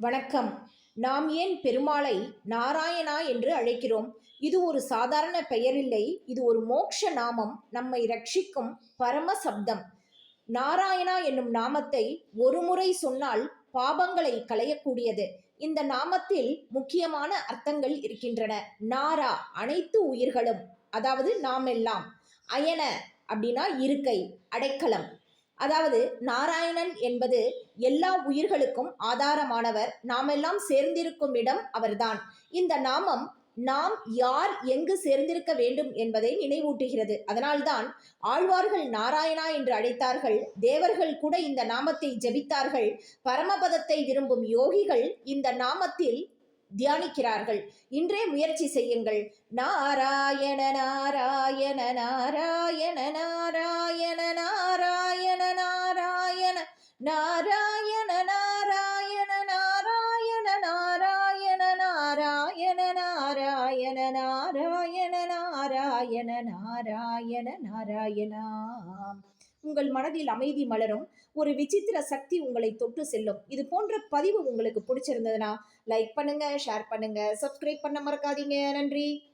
வணக்கம். நாம் ஏன் பெருமாளை நாராயணா என்று அழைக்கிறோம்? இது ஒரு சாதாரண பெயரில்லை. இது ஒரு மோக்ஷ நாமம். நம்மை ரட்சிக்கும் பரம சப்தம். நாராயணா என்னும் நாமத்தை ஒரு முறை சொன்னால் பாபங்களை களையக்கூடியது. இந்த நாமத்தில் முக்கியமான அர்த்தங்கள் இருக்கின்றன. நாரா அனைத்து உயிர்களும் அதாவது நாமெல்லாம் அயன அப்படின்னா இருக்கை அடைக்கலம். அதாவது நாராயணன் என்பது எல்லா உயிர்களுக்கும் ஆதாரமானவர். நாமெல்லாம் சேர்ந்திருக்கும் இடம் அவர்தான். இந்த நாமம் நாம் யார் எங்கு சேர்ந்திருக்க வேண்டும் என்பதை நினைவூட்டுகிறது. அதனால்தான் ஆழ்வார்கள் நாராயணா என்று அழைத்தார்கள். தேவர்கள் கூட இந்த நாமத்தை ஜபித்தார்கள். பரமபதத்தை விரும்பும் யோகிகள் இந்த நாமத்தில் தியானிக்கிறார்கள். இன்றே முயற்சி செய்யுங்கள். நாராயண நாராயண நாராயண நாராயண நாராயண நாராயண நாராயண நாராயண நாராயண நாராயண நாராயண நாராயண நாராயண நாராயணா. உங்கள் மனதில் அமைதி மலரும். ஒரு விசித்திர சக்தி உங்களை தொட்டு செல்லும். இது போன்ற பதிவு உங்களுக்கு பிடிச்சிருந்ததுன்னா லைக் பண்ணுங்க ஷேர் பண்ணுங்க சப்ஸ்கிரைப் பண்ண மறக்காதீங்க. நன்றி.